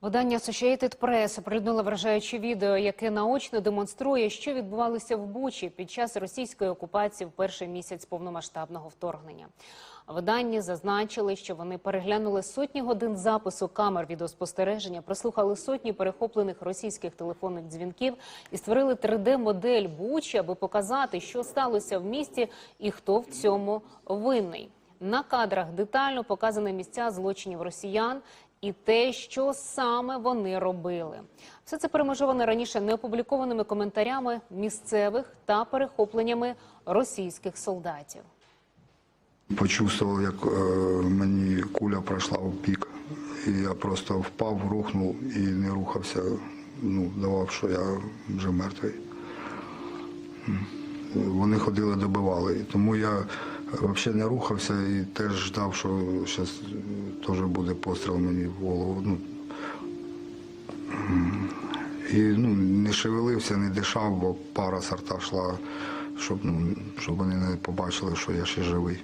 Видання Associated Press оприлюднило вражаюче відео, яке наочно демонструє, що відбувалося в Бучі під час російської окупації в перший місяць повномасштабного вторгнення. В виданні зазначили, що вони переглянули сотні годин запису камер відеоспостереження, прослухали сотні перехоплених російських телефонних дзвінків і створили 3D-модель Бучі, аби показати, що сталося в місті і хто в цьому винний. На кадрах детально показані місця злочинів росіян і те, що саме вони робили. Все це перемежоване раніше неопублікованими коментарями місцевих та перехопленнями російських солдатів. Почувствував, як е, мені куля пройшла в пік. І я просто впав, рухнув і не рухався. Ну, давав, що я вже мертвий. Вони ходили, добивали. Тому я взагалі не рухався і теж ждав, що зараз теж буде постріл мені в голову. Ну, і ну, не шевелився, не дишав, бо пара сорта йшла, щоб, ну, щоб вони не побачили, що я ще живий.